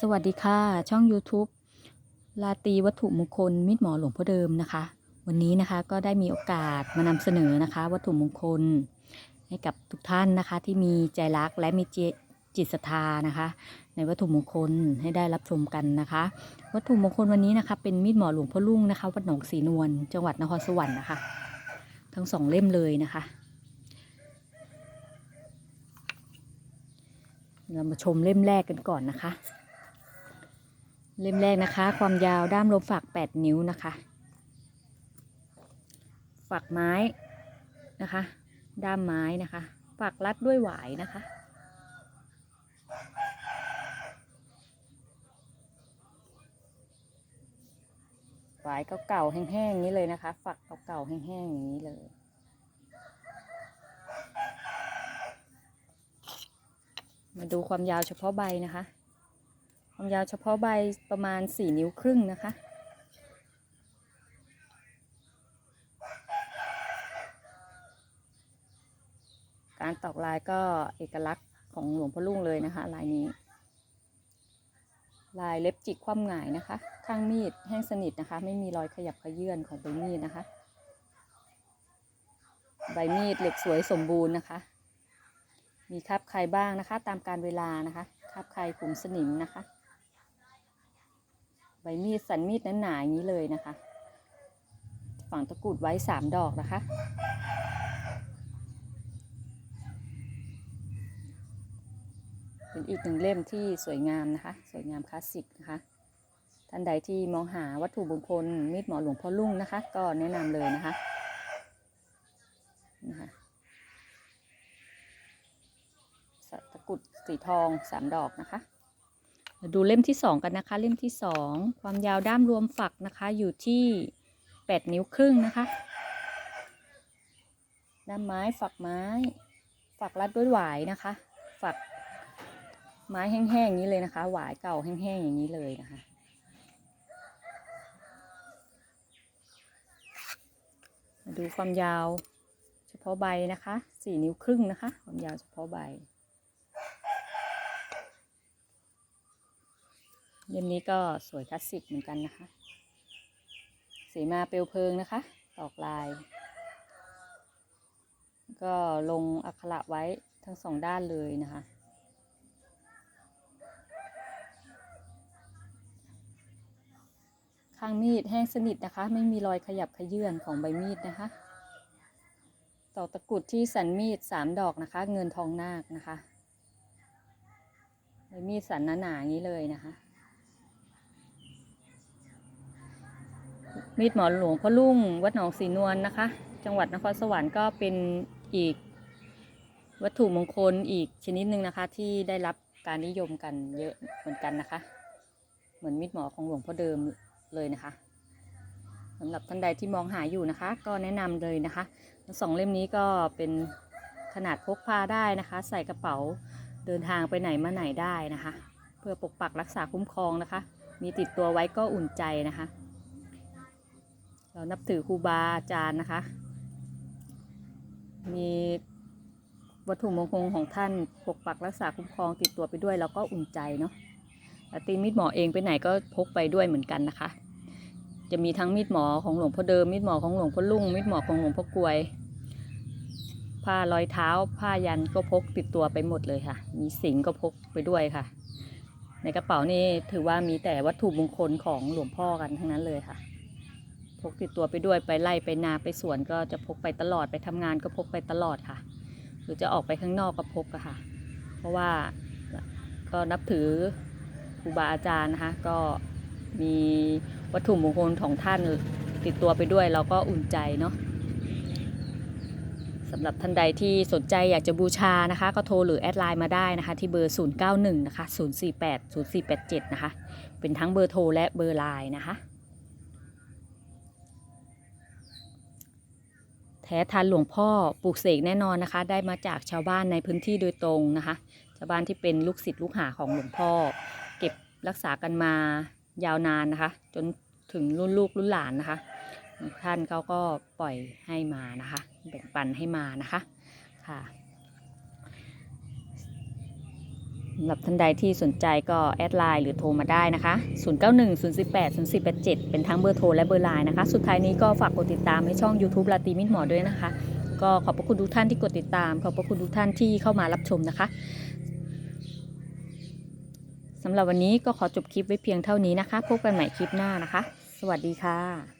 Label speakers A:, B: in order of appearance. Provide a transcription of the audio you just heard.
A: สวัสดีค่ะ ช่อง YouTube ลาตีวัตถุมงคลมิตรหมอหลวงพ่อเดิมนะคะ วันนี้นะคะก็ได้มีโอกาสมานำเสนอนะคะ วัตถุมงคล ให้กับทุกท่านนะคะ ที่มีใจรักและมีจิตจิตศรัทธานะคะ ในวัตถุมงคลให้ได้รับชมกันนะคะ วัตถุมงคลวันนี้นะคะ เป็นมีดหมอหลวงพ่อลุ่งนะคะวัดหนองสีนวลจังหวัดนครสวรรค์นะคะ ทั้งสองเล่มเลยนะคะ เรามาชมเล่มแรกกันก่อนนะคะ เล่มแรกนะคะ ความยาวด้ามลมฝัก 8 นิ้วนะคะ ฝักไม้นะคะ ด้ามไม้นะคะ ฝักรัดด้วยหวายนะคะ หวายเก่าๆแห้งๆนี้เลยนะคะ ฝักเก่าๆแห้งๆอย่างนี้เลยมาดูความยาวเฉพาะใบนะคะ ความยาวเฉพาะใบประมาณ 4 นิ้วครึ่งนะคะ การตอกลายก็เอกลักษณ์ของหลวงพ่อลุ่งเลยนะคะ ลายนี้ ลายเล็บจิกคว่ำหงายนะคะ ข้างมีดแห้งสนิทนะคะ ไม่มีรอยขยับขยื่นของใบมีดนะคะ ใบมีดเหล็กสวยสมบูรณ์นะคะ มีคราบใครบ้างนะคะ ตามการเวลานะคะคราบใครขุมสนิมนะคะ ใบมีดสันมีดนั้นหนาๆอย่างนี้เลยนะคะ ฝังตะกรุดไว้สามดอกนะคะ เป็นอีกหนึ่งเล่มที่สวยงามนะคะ สวยงามคลาสสิกนะคะ ท่านใดที่มองหาวัตถุมงคลมีดหมอหลวงพ่อลุ่งนะคะ ก็แนะนำเลยนะคะนะคะตะกรุดสีทองสามดอกนะคะ ดูเล่มที่สองกันนะคะ เล่มที่สองความยาวด้ามรวมฝักนะคะอยู่ที่แปดนิ้วครึ่งนะคะ ด้ามไม้ฝักไม้ ฝักรัดด้วยหวายนะคะ ฝักไม้แห้งๆอย่างนี้เลยนะคะ หวายเก่าแห้งๆอย่างนี้เลยนะคะมาดูความยาวเฉพาะใบนะคะสี่นิ้วครึ่งนะคะ ความยาวเฉพาะใบ เล่มนี้ก็สวยคลาสสิกเหมือนกันนะคะ สีมาเปลวเพลิงนะคะ ตอกลาย ก็ลงอักขระไว้ทั้งสองด้านเลยนะคะข้างมีดแห้งสนิทนะคะ ไม่มีรอยขยับขยื่นของใบมีดนะคะตอกตะกรุดที่สันมีดสามดอกนะคะ เงินทองนาคนะคะใบมีดสันหนาๆอย่างนี้เลยนะคะ มีดหมอหลวงพ่อลุ่งวัดหนองสีนวลนะคะ จังหวัดนครสวรรค์ก็เป็นอีกวัตถุมงคลอีกชนิดหนึ่งนะคะ ที่ได้รับการนิยมกันเยอะเหมือนกันนะคะ เหมือนมีดหมอของหลวงพ่อเดิมเลยนะคะสำหรับท่านใดที่มองหาอยู่นะคะ ก็แนะนำเลยนะคะทั้งสองเล่มนี้ก็เป็นขนาดพกพาได้นะคะ ใส่กระเป๋าเดินทางไปไหนมาไหนได้นะคะ เพื่อปกปักรักษาคุ้มครองนะคะ มีติดตัวไว้ก็อุ่นใจนะคะ เรานับถือครูบาอาจารย์นะคะ มีวัตถุมงคลของท่านปกปักรักษาคุ้มครองติดตัวไปด้วยเราก็อุ่นใจเนาะแต่ตีมีดหมอเองไปไหนก็พกไปด้วยเหมือนกันนะคะ จะมีทั้งมีดหมอของหลวงพ่อเดิมมีดหมอของหลวงพ่อลุ่งมีดหมอของหลวงพ่อกลวย ผ้ารอยเท้า ผ้ายันก็พกติดตัวไปหมดเลยค่ะ มีสิงก็พกไปด้วยค่ะ ในกระเป๋านี่ถือว่ามีแต่วัตถุมงคลของหลวงพ่อกันทั้งนั้นเลยค่ะ พกติดตัวไปด้วยไปไล่ไปนาไปสวนก็จะพกไปตลอดไปทำงานก็พกไปตลอดค่ะ หรือจะออกไปข้างนอกก็พกอะค่ะ เพราะว่าก็นับถือครูบาอาจารย์นะคะก็มีวัตถุมงคลของท่านติดตัวไปด้วยเราก็อุ่นใจเนาะสำหรับท่านใดที่สนใจอยากจะบูชานะคะ ก็โทรหรือแอดไลน์มาได้นะคะ ที่เบอร์ 091 นะคะ 048 0487 นะคะ เป็นทั้งเบอร์โทรและเบอร์ไลน์นะคะ แท้ทันหลวงพ่อปลูกเสกแน่นอนนะคะ ได้มาจากชาวบ้านในพื้นที่โดยตรงนะคะ ชาวบ้านที่เป็นลูกศิษย์ลูกหาของหลวงพ่อ เก็บรักษากันมายาวนานนะคะ จนถึงรุ่นลูกรุ่นหลานนะคะ ท่านเขาก็ปล่อยให้มานะคะแบ่งปันให้มานะคะค่ะ สำหรับท่านใดที่สนใจก็แอดไลน์หรือโทรมาได้นะคะ 091018 0487 เป็นทั้งเบอร์โทรและเบอร์ไลน์นะคะ สุดท้ายนี้ก็ฝากกดติดตามให้ช่อง YouTube ลาตีมิดหมอด้วยนะคะ ก็ขอบพระคุณทุกท่านที่กดติดตาม ขอบพระคุณทุกท่านที่เข้ามารับชมนะคะสำหรับวันนี้ก็ขอจบคลิปไว้เพียงเท่านี้นะคะ พบกันใหม่คลิปหน้านะคะ สวัสดีค่ะ